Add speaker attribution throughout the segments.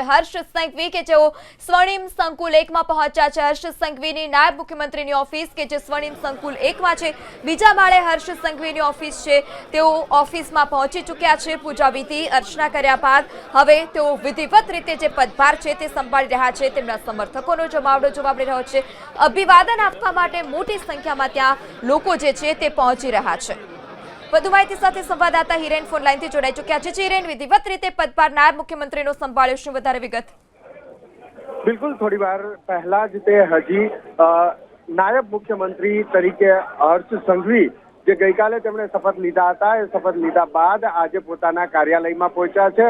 Speaker 1: હર્ષ સંઘવી કે જેઓ સ્વર્ણિમ સંકુલ એકમાં પહોંચ્યા છે. હર્ષ સંઘવીની નાયબ મુખ્યમંત્રીની ઓફિસ કે જે સ્વર્ણિમ સંકુલ એકમાં છે. બીજા માળે હર્ષ સંઘવીની ઓફિસ છે. તેઓ ઓફિસમાં પહોંચી ચૂક્યા છે. પૂજા વિધિ, અર્ચના કર્યા બાદ હવે તેઓ વિધિવત રીતે જે પદભાર છે તે સંભાળી રહ્યા છે. તેમના સમર્થકોનો જમાવડો જોવા મળી રહ્યો છે. અભિવાદન આપવા માટે મોટી સંખ્યામાં ત્યાં લોકો જે છે તે પહોંચી રહ્યા છે. વધુ માહિતી સાથે સંવાદદાતા હિરેન ફોન લાઈનથી જોડાઈ ચૂક્યા છે. હિરેન, વિધિવત રીતે પદભાર નાયબ મુખ્યમંત્રીનો સંભાળ્યો શું વધારે વિગત?
Speaker 2: બિલકુલ થોડી વાર પહેલા જ તે હજી નાયબ મુખ્યમંત્રી તરીકે હર્ષ સંઘવી, જે ગઈકાલે તેમણે શપથ લીધા હતા, એ શપથ લીધા બાદ આજે પોતાના કાર્યાલયમાં પહોંચ્યા છે.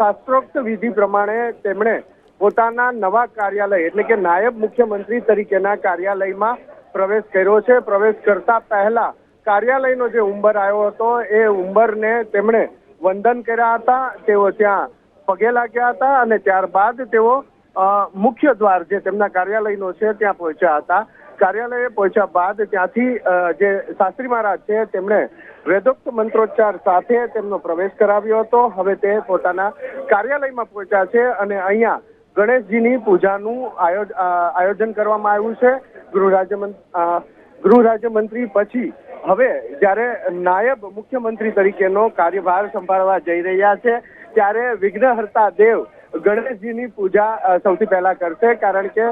Speaker 2: શાસ્ત્રોક્ત વિધિ પ્રમાણે તેમણે પોતાના નવા કાર્યાલય, એટલે કે નાયબ મુખ્યમંત્રી તરીકેના કાર્યાલયમાં પ્રવેશ કર્યો છે. પ્રવેશ કરતા પહેલા કાર્યાલયનો જે ઉંબર આવ્યો હતો, એ ઉંબરને તેમણે વંદન કર્યા હતા. તેઓ ત્યાં પગે લાગ્યા હતા અને ત્યારબાદ તેઓ મુખ્ય દ્વાર જે તેમના કાર્યાલયનો છે, ત્યાં પહોંચ્યા હતા. કાર્યાલયે પહોંચ્યા બાદ ત્યાંથી જે શાસ્ત્રી મહારાજ છે, તેમણે વેદોક્ત મંત્રોચ્ચાર સાથે તેમનો પ્રવેશ કરાવ્યો હતો. હવે તે પોતાના કાર્યાલયમાં પહોંચ્યા છે અને અહીંયા ગણેશજીની પૂજાનું આયોજ આયોજન કરવામાં આવ્યું છે. ગૃહ રાજ્યમંત્રી ગૃહ રાજ્યમંત્રી પછી હવે જ્યારે નાયબ મુખ્યમંત્રી તરીકેનો કાર્યભાર સંભાળવા જઈ રહ્યા છે, ત્યારે વિઘ્નહર્તા દેવ ગણેશજીની પૂજા સૌથી પહેલા કરશે, કારણ કે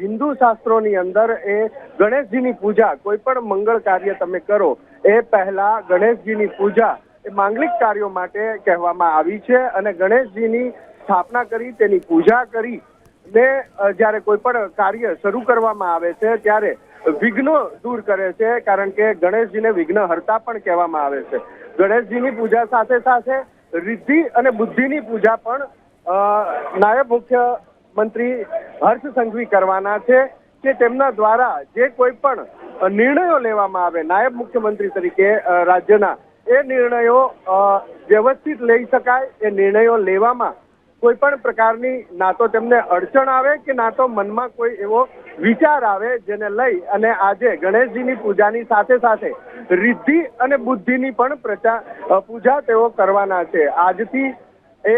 Speaker 2: હિન્દુ શાસ્ત્રોની અંદર એ ગણેશજીની પૂજા, કોઈ પણ મંગળ કાર્ય તમે કરો, એ પહેલા ગણેશજીની પૂજા, એ માંગલિક કાર્યો માટે કહેવામાં આવી છે અને ગણેશજીની સ્થાપના કરી, તેની પૂજા કરી ને જ્યારે કોઈ પણ કાર્ય શરૂ કરવામાં આવે છે, ત્યારે વિઘ્નો દૂર કરે છે, કારણ કે ગણેશજીને વિઘ્ન હર્તા પણ કહેવામાં આવે છે. ગણેશજીની પૂજા સાથે સાથે રિદ્ધિ અને બુદ્ધિની પૂજા પણ નાયબ મુખ્યમંત્રી હર્ષ સંઘવી કરવાના છે કે તેમના દ્વારા જે કોઈ પણ નિર્ણયો લેવામાં આવે, નાયબ મુખ્યમંત્રી તરીકે રાજ્યના, એ નિર્ણયો વ્યવસ્થિત લઈ શકાય, એ નિર્ણયો લેવામાં કોઈ પણ પ્રકારની ના તો તેમને અડચણ આવે કે ના તો મનમાં કોઈ એવો વિચાર આવે જેને લઈ અને આજે ગણેશજીની પૂજાની સાથે સાથે રિદ્ધિ અને બુદ્ધિની પણ પ્રચા પૂજા તેઓ કરવાના છે. આજથી એ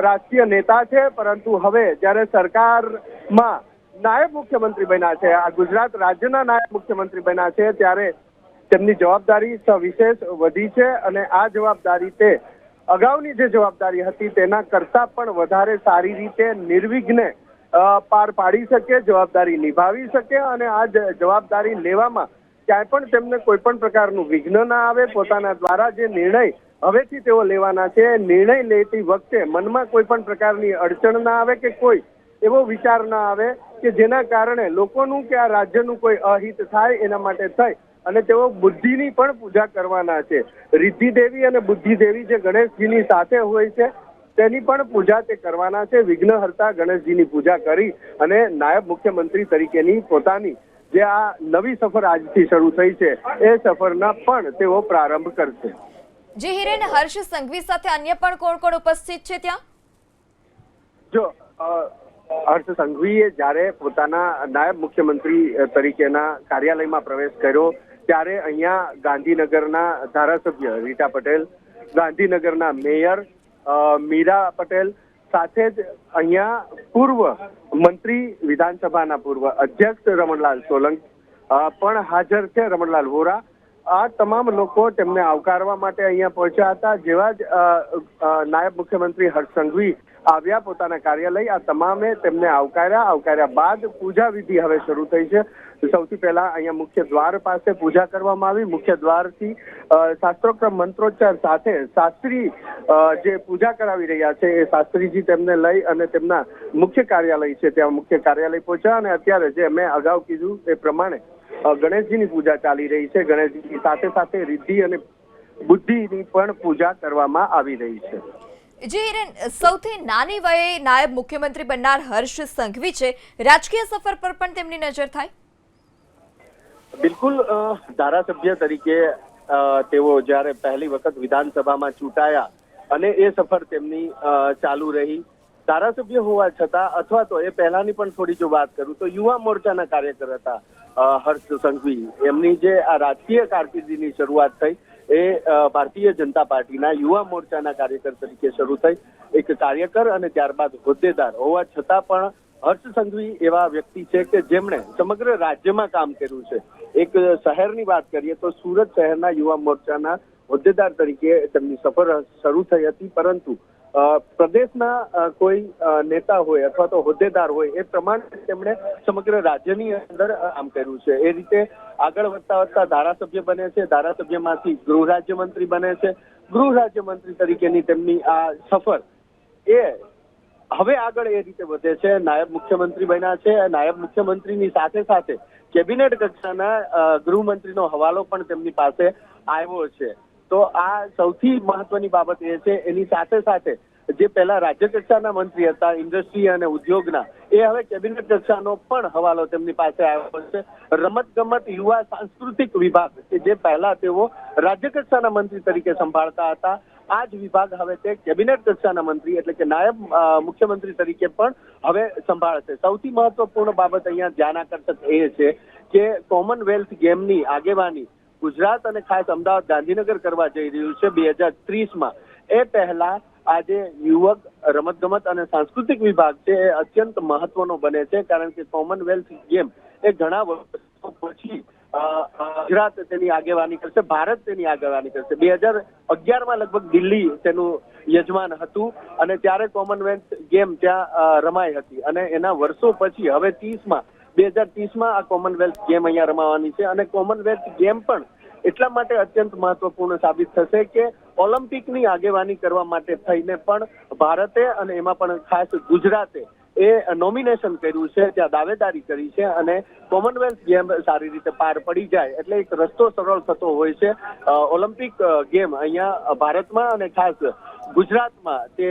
Speaker 2: રાજકીય નેતા છે, પરંતુ હવે જ્યારે સરકારમાં નાયબ મુખ્યમંત્રી બન્યા છે, આ ગુજરાત રાજ્યના નાયબ મુખ્યમંત્રી બન્યા છે, ત્યારે તેમની જવાબદારી સવિશેષ વધી છે અને આ જવાબદારી તે અગાઉની જે જવાબદારી હતી તેના કરતા પણ વધારે સારી રીતે નિર્વિઘ્ને પાર પાડી શકે, જવાબદારી નિભાવી શકે અને આ જવાબદારી લેવામાં ક્યાંય પણ તેમને કોઈ પણ પ્રકારનું વિઘ્ન ના આવે. પોતાના દ્વારા જે નિર્ણય હવેથી તેઓ લેવાના છે નિર્ણય લેતી વખતે મનમાં કોઈ પણ પ્રકારની અડચણ ના આવે કે કોઈ એવો વિચાર ના આવે કે જેના કારણે લોકોનું કે આ રાજ્યનું કોઈ અહિત થાય, એના માટે થઈ. અને તેઓ બુદ્ધિની પણ પૂજા કરવાના છે. રિદ્ધિ દેવી અને બુદ્ધિ દેવી જે ગણેશજીની સાથે હોય છે તેની પણ પૂજા તે કરવાના છે. વિઘ્નહર્તા ગણેશજીની પૂજા કરી અને નાયબ મુખ્યમંત્રી તરીકેની પોતાની જે આ નવી સફર આજથી શરૂ થઈ છે એ સફરના પણ તેઓ પ્રારંભ કરશે.
Speaker 1: જી હિરેન હર્ષ સંઘવી સાથે અન્ય પણ કોણ કોણ ઉપસ્થિત છે ત્યાં?
Speaker 2: જો હર્ષ સંઘવીએ જ્યારે પોતાના નાયબ મુખ્યમંત્રી તરીકેના કાર્યાલયમાં પ્રવેશ કર્યો ત્યારે અહીંયા ગાંધીનગરના ધારાસભ્ય રીટા પટેલ, ગાંધીનગરના મેયર મીરા પટેલ સાથે જ અહીંયા પૂર્વ મંત્રી વિધાનસભાના પૂર્વ અધ્યક્ષ રમણલાલ સોલંકી પણ હાજર છે રમણલાલ વોરા. આ તમામ લોકો તેમને આવકારવા માટે અહીંયા પહોંચ્યા હતા જેવા જ નાયબ મુખ્યમંત્રી હર્ષ સંઘવી આવ્યા પોતાના કાર્યાલય, આ તમામે તેમને આવકાર્યા. આવકાર્યા બાદ પૂજા વિધિ હવે શરૂ થઈ છે. સૌથી પહેલા અહીંયા મુખ્ય દ્વાર પાસે પૂજા કરવામાં આવી. મુખ્ય દ્વારથી શાસ્ત્રોક્રમ મંત્રોચ્ચાર સાથે શાસ્ત્રી જે પૂજા કરાવી રહ્યા છે એ શાસ્ત્રીજી તેમને લઈ અને તેમના મુખ્ય કાર્યાલય છે, ત્યાં મુખ્ય કાર્યાલય પહોંચ્યા અને અત્યારે જે મેં અગાઉ કીધું એ પ્રમાણે ગણેશજીની પૂજા ચાલી રહી છે. ગણેશજીની સાથે સાથે રિદ્ધિ અને બુદ્ધિની પણ પૂજા કરવામાં આવી રહી છે.
Speaker 1: જી સૌથી નાની વયે નાયબ મુખ્યમંત્રી બનનાર હર્ષ સંઘવી છે, રાજકીય સફર પર પણ તેમની નજર થાય?
Speaker 2: બિલકુલ ધારાસભ્ય તરીકે તેઓ જ્યારે પહેલી વખત વિધાનસભામાં ચૂંટાયા અને એ સફર તેમની ચાલુ રહી. ધારાસભ્ય હોવા છતાં, અથવા તો એ પહેલાની પણ થોડી જો વાત કરું, તો યુવા મોરચાના કાર્યકર હતા હર્ષ સંઘવી. એમની જે આ રાજકીય કારકિર્દીની શરૂઆત થઈ એ ભારતીય જનતા પાર્ટીના યુવા મોરચાના કાર્યકર તરીકે શરૂ થઈ એક કાર્યકર અને ત્યારબાદ હોદ્દેદાર. હોવા છતાં પણ હર્ષ સંઘવી એવા વ્યક્તિ છે કે જેમણે સમગ્ર રાજ્યમાં કામ કર્યું છે. એક શહેરની વાત કરીએ તો સુરત શહેરના યુવા મોરચાના હોદ્દેદાર તરીકે તેમની સફર શરૂ થઈ હતી. પરંતુ પ્રદેશના કોઈ નેતા હોય અથવા તો હોદ્દેદાર હોય એ પ્રમાણે તેમણે સમગ્ર રાજ્યની અંદર કામ કર્યું છે. એ રીતે આગળ વધતા વધતા ધારાસભ્ય બને છે. ધારાસભ્યમાંથી ગૃહ રાજ્યમંત્રી બને છે. ગૃહ રાજ્યમંત્રી તરીકેની તેમની આ સફર એ હવે આગળ એ રીતે વધે છે. નાયબ મુખ્યમંત્રી બન્યા છે. નાયબ મુખ્યમંત્રીની સાથે સાથે કેબિનેટ કક્ષાના ગૃહમંત્રીનો હવાલો પણ તેમની પાસે આવ્યો છે. તો આ સૌથી મહત્વની બાબત એ છે. એની સાથે સાથે જે પહેલા રાજ્ય કક્ષાના મંત્રી હતા, ઇન્ડસ્ટ્રી અને ઉદ્યોગના એ હવે કેબિનેટ કક્ષાનો પણ હવાલો તેમની પાસે આવ્યો છે. રમત ગમત યુવા, સાંસ્કૃતિક વિભાગ કે જે પહેલા તેઓ રાજ્ય કક્ષાના મંત્રી તરીકે સંભાળતા હતા આ જ વિભાગ હવે તે કેબિનેટ કક્ષાના મંત્રી એટલે કે નાયબ મુખ્યમંત્રી તરીકે પણ હવે સંભાળશે. સૌથી મહત્વપૂર્ણ બાબત અહીંયા ધ્યાન આકર્ષક એ છે કે કોમનવેલ્થ ગેમની આગેવાની ગુજરાત અને ખાસ અમદાવાદ ગાંધીનગર કરવા જઈ રહ્યું છે બે હજાર ત્રીસમાં. એ પહેલા આજે યુવક રમતગમત અને સાંસ્કૃતિક વિભાગ છે, એ અત્યંત મહત્વનો બને છે, કારણ કે કોમનવેલ્થ ગેમ એ ઘણા વર્ષો પછી ગુજરાત તેની આગેવાની કરશે, ભારત તેની આગેવાની કરશે. બે હજાર અગિયારમાં લગભગ દિલ્હી તેનું યજમાન હતું અને ત્યારે કોમનવેલ્થ ગેમ ત્યાં રમાઈ હતી. અને એના વર્ષો પછી, હવે ત્રીસમાં, બે હજાર ત્રીસમાં આ કોમનવેલ્થ ગેમ અહીંયા રમાવાની છે. અને કોમનવેલ્થ ગેમ પણ એટલા માટે અત્યંત મહત્વપૂર્ણ સાબિત થશે કે ઓલિમ્પિકની આગેવાની કરવા માટે થઈને પણ ભારતે અને એમાં પણ ખાસ ગુજરાતે એ નોમિનેશન કર્યું છે, ત્યાં દાવેદારી કરી છે અને કોમનવેલ્થ ગેમ સારી રીતે પાર પડી જાય એટલે એક રસ્તો સરળ થતો હોય છે. ઓલિમ્પિક ગેમ અહીંયા ભારતમાં અને ખાસ ગુજરાતમાં તે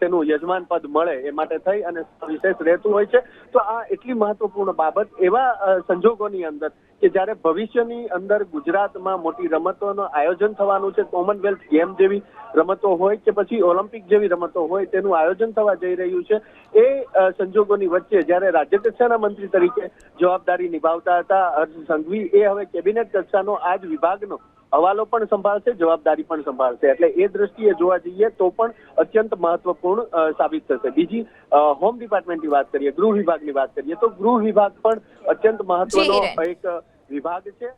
Speaker 2: તેનું યજમાન પદ મળે એ માટે થઈ અને વિશેષ રહેતું હોય છે. તો આ એટલી મહત્વપૂર્ણ બાબત એવા સંજોગોની અંદર કે જ્યારે ભવિષ્યની અંદર ગુજરાતમાં મોટી રમતોનું આયોજન થવાનું છે, કોમનવેલ્થ ગેમ જેવી રમતો હોય કે પછી ઓલિમ્પિક જેવી રમતો હોય તેનું આયોજન થવા જઈ રહ્યું છે, એ સંજોગોની વચ્ચે જ્યારે રાજ્ય કક્ષાના મંત્રી તરીકે જવાબદારી નિભાવતા હતા, હર્ષ સંઘવી એ હવે કેબિનેટ કક્ષાનો આ જ વિભાગનો હવાલો પણ સંભાળશે જવાબદારી પણ સંભાળશે. એટલે એ દ્રષ્ટિએ જોવા જઈએ તો પણ અત્યંત મહત્વપૂર્ણ સાબિત થશે. બીજી હોમ ડિપાર્ટમેન્ટની વાત કરીએ ગૃહ વિભાગની વાત કરીએ તો ગૃહ વિભાગ પણ અત્યંત મહત્વનો એક વિભાગ છે.